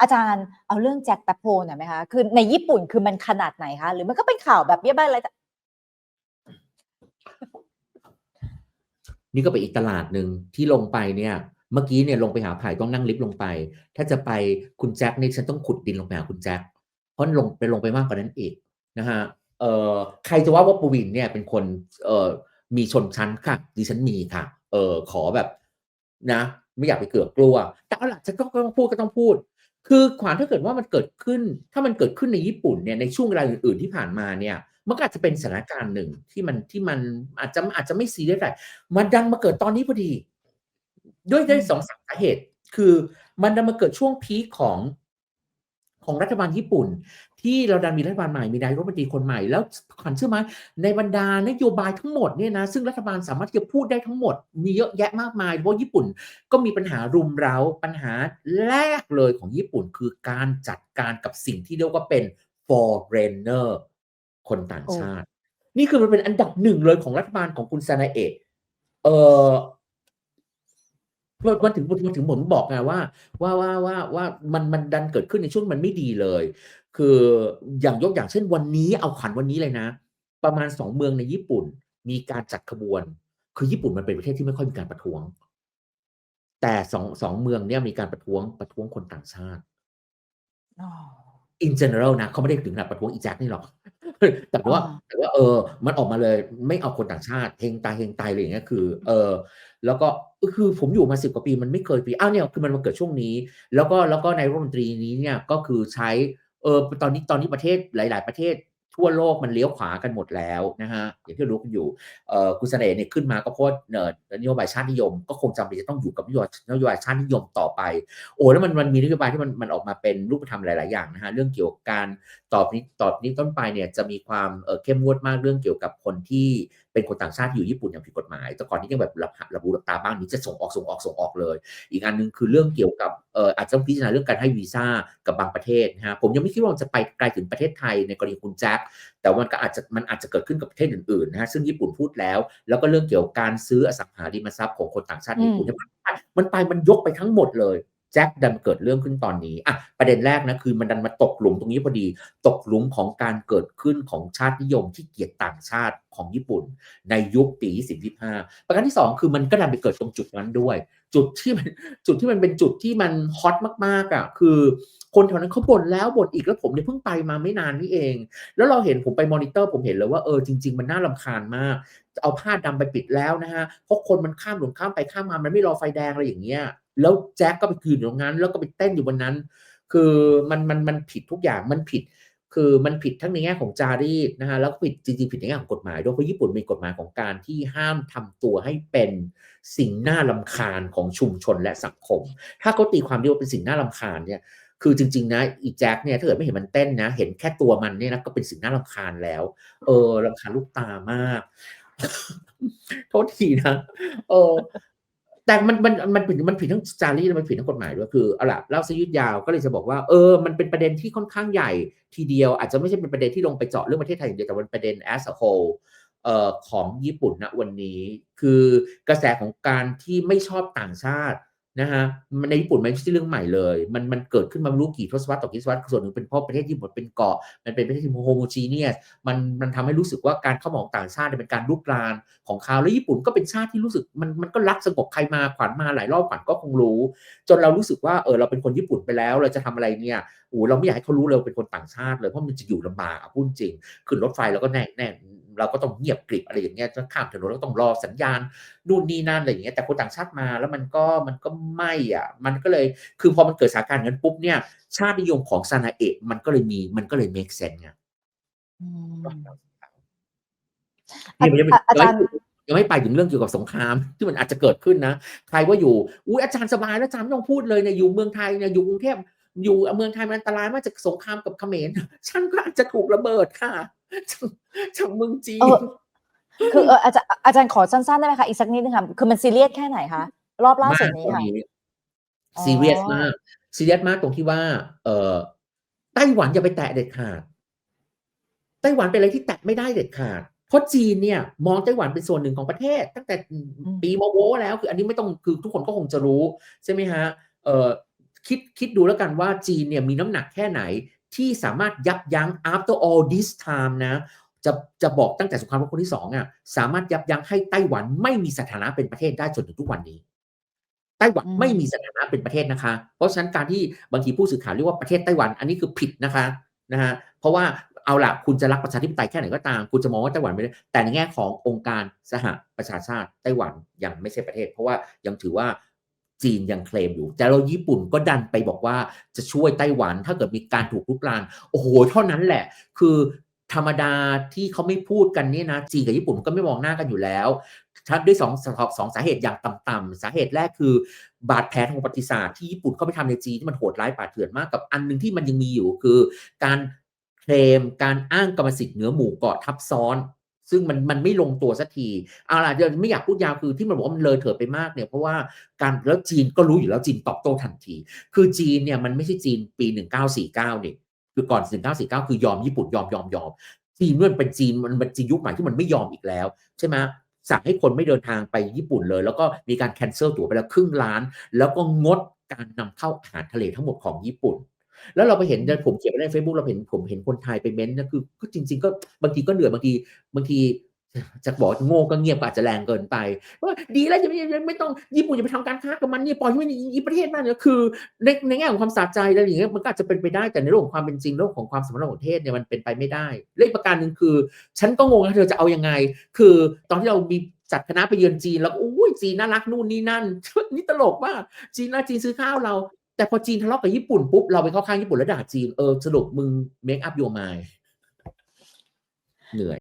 อาจารย์เอาเรื่องแจ็คแปปโพหน่อยไหมคะคือในญี่ปุ่นคือมันขนาดไหนคะหรือมันก็เป็นข่าวแบบเบี้ยบ้าอะไรนี่ก็เป็นอีกตลาดหนึ่งที่ลงไปเนี่ย เมื่อกี้เนี่ยลงไปหาไผ่ต้องนั่งลิฟต์ลงไป ถ้าจะไปคุณแจ็คนี่ฉันต้องขุดดินลงไปหาคุณแจ็คเพราะลงไปลงไปมากกว่านั้นอีกนะฮะเอ่อใครจะว่าว่าปวินเนี่ยเป็นคนเอ่อมีชนชั้นค่ะดิฉันมีค่ะ เออขอแบบนะ ไม่อยากไปเกือกกลัว แต่เอาล่ะฉันก็ต้องพูดก็ต้องพูด คือขวานถ้าเกิดว่ามันเกิดขึ้น ถ้ามันเกิดขึ้นในญี่ปุ่นเนี่ยในช่วงเวลาอื่นๆที่ผ่านมาเนี่ยมันก็อาจจะเป็นสถานการณ์หนึ่งที่มันที่มันอาจจะอาจจะไม่ซีเรียสอะไรมันดันมาเกิดตอนนี้พอดี ด้วยด้วยสองสาเหตุ คือมันดันมาเกิดช่วงพีคของ ของรัฐบาลญี่ปุ่น ที่เราดันมีรัฐบาลใหม่มีนายกรัฐมนตรีคนใหม่ แล้วขวัญเชื่อไหมในบรรดานโยบายทั้งหมดเนี่ยนะซึ่งรัฐบาลสามารถที่จะพูดได้ทั้งหมด มีเยอะแยะมากมายเพราะญี่ปุ่นก็มีปัญหารุมเร้าปัญหาแรกเลยของญี่ปุ่นคือการจัดการกับสิ่งที่เรียกว่าเป็น foreigner คนต่างชาติ นี่คือมันเป็นอันดับหนึ่งเลยของรัฐบาลของคุณซานาเอะเออ มันถึงมันถึงผมบอกไงว่าว่าว่าว่าว่ามันมันดันเกิดขึ้นในช่วงมันไม่ดีเลย คืออย่างยกอย่างเช่นวันนี้เอาขันวันนี้เลยนะ ประมาณสองเมืองในญี่ปุ่น มีการจัดขบวน คือญี่ปุ่นมันเป็นประเทศที่ไม่ค่อยมีการประท้วง แต่สองสองเมืองเนี่ยมีการประท้วงประท้วงคนต่างชาติอ๋อ in general นะเขาไม่ได้ถึงขนาดประท้วงอีแจ็คนี่หรอก แต่ว่าอ่าแต่ว่าเออ มันออกมาเลยไม่เอาคนต่างชาติเฮงตายเฮงตายอะไรอย่างเงี้ยคือ เออ แล้วก็คือผมอยู่มาสิบกว่าปีมันไม่เคยปีอ้าวเนี่ยคือมันมาเกิดช่วงนี้ แล้วก็แล้วก็ในรัฐมนตรีนี้เนี่ยก็คือใช้เออตอนนี้ตอนนี้ประเทศหลาย ๆ ประเทศ ทั่วโลกมันเลี้ยวขวากันหมดแล้วนะฮะอย่างที่รู้กันอยู่เอ่อคุณเสน่ห์เนี่ยขึ้นมาก็เพราะเอ่อนโยบายชาตินิยม ก็คงจำเป็นจะต้องอยู่กับนโยบายนโยบายชาตินิยมต่อไป โอ้แล้วมันมันมีนโยบายที่มันมันออกมาเป็นรูปธรรมหลาย ๆ อย่างนะฮะเรื่องเกี่ยวกับการตอบนี้ตอบนี้ต้นไปเนี่ยจะมีความเอ่อเข้มงวดมากเรื่องเกี่ยวกับคนที่เป็นคนต่างชาติอยู่ญี่ปุ่นอย่างผิดกฎหมาย แต่ก่อนนี้ยังแบบระระบุระตาบ้างนี้จะส่งออกส่งออกส่งออกเลย อีกอันหนึงคือเรื่องเกี่ยวกับเอ่ออาจจะต้องพิจารณาเรื่องการให้วีซ่ากับบางประเทศนะฮะผมยังไม่คิดว่ามันจะไปไกลถึงประเทศไทยในกรณีคุณแจ็คแต่ว่ามันก็อาจจะมันอาจจะเกิดขึ้นกับประเทศอื่นๆนะฮะซึ่งญี่ปุ่นพูดแล้ว แล้วก็เรื่องเกี่ยวกับการซื้ออสังหาริมทรัพย์ของคนต่างชาติในญี่ปุ่นเนี่ยมันมันไปมันยกไปทั้งหมดเลย แจ็คดันเกิดเรื่องขึ้นตอนนี้อะประเด็นแรกนะคือมันดันมาตกหลุมตรงนี้พอดี ตกหลุมของการเกิดขึ้นของชาตินิยมที่เกลียดต่างชาติของญี่ปุ่น ในยุคปี10-25 ประการที่สองคือมันก็ดันไปเกิดตรงจุดนั้นด้วย จุดที่มันจุดที่มันเป็นจุดที่มันฮอตมากๆอะคือคนแถวนั้นเขาบ่นแล้วบ่นอีกแล้วผมเนี่ยเพิ่งไปมาไม่นานนี่เอง แล้วเราเห็นผมไปมอนิเตอร์ผมเห็นเลยว่าเออจริง ๆ มันน่ารำคาญมาก เอาผ้าดำไปปิดแล้วนะฮะเพราะคนมันข้ามหลุมข้ามไปข้ามมามันไม่รอไฟแดงอะไรอย่างเงี้ย แล้วแจ็คก็ไปยืนอยู่ตรงนั้น แล้วก็ไปเต้นอยู่บนนั้น คือมันมันมันผิดทุกอย่างมันผิด คือมันผิดทั้งในแง่ของจารีตนะฮะแล้วก็ผิดจริงๆผิดในแง่ของกฎหมายด้วยเพราะญี่ปุ่นมีกฎหมายของการที่ห้ามทำตัวให้เป็นสิ่งน่าลำคาญของชุมชนและสังคม ถ้าเขาตีความเรียกว่าเป็นสิ่งน่าลำคาญเนี่ยคือจริงๆนะอีแจ็คเนี่ยถ้าเกิดไม่เห็นมันเต้นนะ เห็นแค่ตัวมันเนี่ยนะก็เป็นสิ่งน่ารำคาญแล้ว เออรำคาญลูกตามาก โทษทีนะ เออ แต่มันมันมันผิดมันผิดทั้งจารีตและมันผิดทั้งกฎหมายด้วยคือเอาล่ะเล่าซะยืดยาวก็เลยจะบอกว่าเออมันเป็นประเด็นที่ค่อนข้างใหญ่ ทีเดียวอาจจะไม่ใช่เป็นประเด็นที่ลงไปเจาะเรื่องประเทศไทยอย่างเดียวแต่เป็นประเด็น as a whole เอ่อของญี่ปุ่นณวันนี้ คือกระแสของการที่ไม่ชอบต่างชาติ นะฮะในญี่ปุ่นมันไม่ใช่เรื่องใหม่เลย มันมันเกิดขึ้นมาไม่รู้กี่ทศวรรษต่อกี่ทศวรรษส่วนหนึ่งเป็นเพราะประเทศญี่ปุ่นเป็นเกาะมันเป็นประเทศที่โฮโมจีเนียสมันมันทำให้รู้สึกว่าการเข้ามาของต่างชาติเป็นการลุกรานของเขาแล้วญี่ปุ่นก็เป็นชาติที่รู้สึกมันมันก็รักสงบใครมาขวัญมาหลายรอบขวัญก็คงรู้ จนเรารู้สึกว่าเออเราเป็นคนญี่ปุ่นไปแล้ว เราจะทำอะไรเนี่ยโอ้เราไม่อยากให้เขารู้เลยว่าเป็นคนต่างชาติเลยเพราะมันจะอยู่ลำบากอะพูดจริงขึ้นรถไฟแล้วก็แน่แน่เราก็ต้องเงียบกริบอะไรอย่างเงี้ยจะข้ามถนนแล้วก็ต้องรอสัญญาณนู่นนี่นั่นอะไรอย่างเงี้ยแต่คนต่างชาติมาแล้วมันก็มันก็ไม่อะมันก็เลยคือพอมันเกิดสถานการณ์นั้นปุ๊บเนี่ยชาตินิยมของซานาเอะมันก็เลยมีมันก็เลย make sense ไงอืมนี่มันยังไม่อะอาจารย์ยังไม่ไปถึงเรื่องเกี่ยวกับสงคราม ที่มันอาจจะเกิดขึ้นนะใครว่าอยู่อุ้ยอาจารย์สบายแล้วอาจารย์ไม่ต้องพูดเลยเนี่ยอยู่เมืองไทยเนี่ยอยู่กรุงเทพอยู่เมืองไทยมันอันตรายมากจากสงครามกับเขมรฉันก็อาจจะถูกระเบิดค่ะ จากจากเมืองจีเอนอคือเอออาจารย์อาจารย์ขอสั้นๆได้ไหมคะอีกสักนิดนึงค่ะคือมันซีเรียสแค่ไหนคะรอบล่าสุดนี้ตรงค่ะนี้อ๋อซีเรียสมากซีเรียสมากตรงที่ว่า เอ่อไต้หวันอย่าไปแตะเด็ดขาดไต้หวันเป็นอะไรที่แตะไม่ได้เด็ดขาดเพราะจีนเนี่ย มองไต้หวันเป็นส่วนหนึ่งของประเทศ ตั้งแต่ปีโมโวแล้วคืออันนี้ไม่ต้องคือทุกคนก็คงจะรู้ใช่ไหมฮะเอ่อคิดคิดดูแล้วกันว่าจีนเนี่ยมีน้ำหนักแค่ไหน ที่สามารถยับยั้ง after all this time นะจะจะบอกตั้งแต่สงครามโลกครั้งที่สองอะสามารถยับยั้งให้ไต้หวันไม่มีสถานะเป็นประเทศได้จนถึงทุกวันนี้ ไต้หวันอืมไม่มีสถานะเป็นประเทศนะคะ เพราะฉะนั้นการที่บางทีผู้สื่อข่าวเรียกว่าประเทศไต้หวันอันนี้คือผิดนะคะนะฮะเพราะว่าเอาละคุณจะรักประชาธิปไตยแค่ไหนก็ตามคุณจะมองว่าไต้หวันไม่ได้แต่ในแง่ขององค์การสหประชาชาติไต้หวันยังไม่ใช่ประเทศ เพราะว่ายังถือว่า จีนยังเคลมอยู่ แต่เราญี่ปุ่นก็ดันไปบอกว่าจะช่วยไต้หวันถ้าเกิดมีการถูกลุกลาน โอ้โห เท่านั้นแหละ คือธรรมดาที่เขาไม่พูดกันนี่นะ จีนกับญี่ปุ่นก็ไม่มองหน้ากันอยู่แล้วถ้าด้วยสองสองสองสาเหตุอย่างต่ำๆสาเหตุแรกคือบาดแผลทางประวัติศาสตร์ที่ญี่ปุ่นเข้าไปทำในจีนที่มันโหดร้ายป่าเถื่อนมากกับอันหนึงที่มันยังมีอยู่คือ การเคลมการอ้างกรรมสิทธิ์เหนือหมู่เกาะทับซ้อน ซึ่งมันมันไม่ลงตัวสักทีเอาล่ะเดี๋ยวไม่อยากพูดยาวคือที่มันบอกว่ามันเลยเถิดไปมากเนี่ยเพราะว่าการแล้วจีนก็รู้อยู่แล้วจีนตอบโต้ทันที คือจีนเนี่ยมันไม่ใช่จีนปี 1949นี่คือก่อน 1949 คือยอมญี่ปุ่นยอมยอมยอมจีนมันเป็นจีนมันเป็นจีนยุคใหม่ที่มันไม่ยอมอีกแล้วใช่ไหมสั่งให้คนไม่เดินทางไปญี่ปุ่นเลย แล้วก็มีการแคนเซิลตั๋วไปแล้วครึ่งล้าน แล้วก็งดการนำเข้าอาหารทะเลทั้งหมดของญี่ปุ่น แล้วเราไปเห็นผมเขียนไปใน Facebook เราเห็นผมเห็นคนไทยไปเม้นต์นะคือก็จริง ๆ ก็บางทีก็เหนื่อยบางทีบางทีจะบอกโง่ก็เงียบก็อาจจะแรงเกินไปว่าดีแล้วจะไม่ไม่ไม่ต้องญี่ปุ่นจะไปทำการค้ากับมันเนี่ยปล่อยให้มันอีประเทศมากเนี่ยคือในในแง่ของความสะใจอะไรอย่างเงี้ยมันก็อาจจะเป็นไปได้แต่ในเรื่องของความเป็นจริงเรื่องของความสัมพันธ์ของประเทศเนี่ยมันเป็นไปไม่ได้และอีกประการหนึ่งคือ ฉันก็งงว่าเธอจะเอายังไง คือตอนที่เรามีจัดคณะไปเยือนจีนแล้วอุ้ยจีนน่ารักนู่นนี่นั่นนี่ตลกมากจีนน่าจีนซื้อข้าวเรา แต่พอจีนทะเลาะกับญี่ปุ่นปุ๊บเราไปเข้าข้างญี่ปุ่นแล้วด่าจีนเออสรุปมึง make up your mind เหนื่อย